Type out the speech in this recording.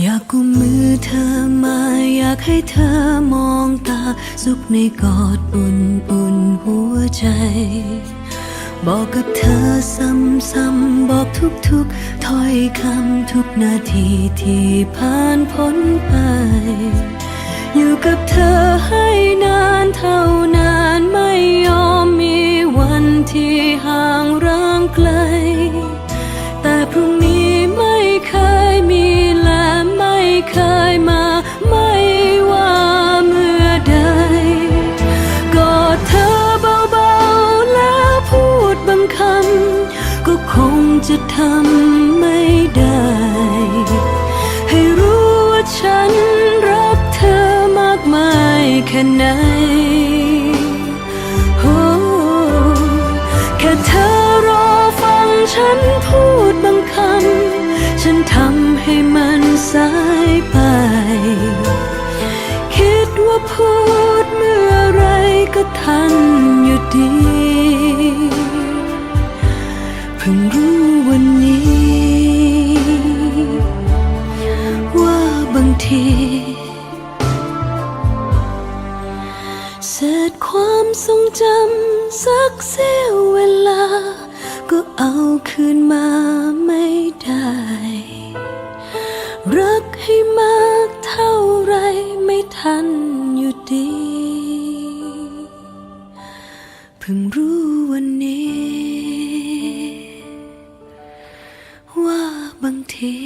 อยากกุมมือเธอมา อยากให้เธอมองตา สุขในกอดอุ่นอุ่นหัวใจ บอกกับเธอซ้ำๆบอกทุกๆถ้อยคำทุกนาทีที่ผ่านพ้นไป อยู่กับเธอให้นานเท่า จะทำไม่ได้ ให้รู้ว่าฉันรักเธอมากมายแค่ไหนโอ้แค่เธอรอฟังฉันพูดบางคำ ฉันทำให้มัน ทรงจำสักเสี้ยวเวลา ก็เอาคืนมาไม่ได้ รักให้มากเท่าไรไม่ทันอยู่ดี เพิ่งรู้วันนี้ ว่าบางที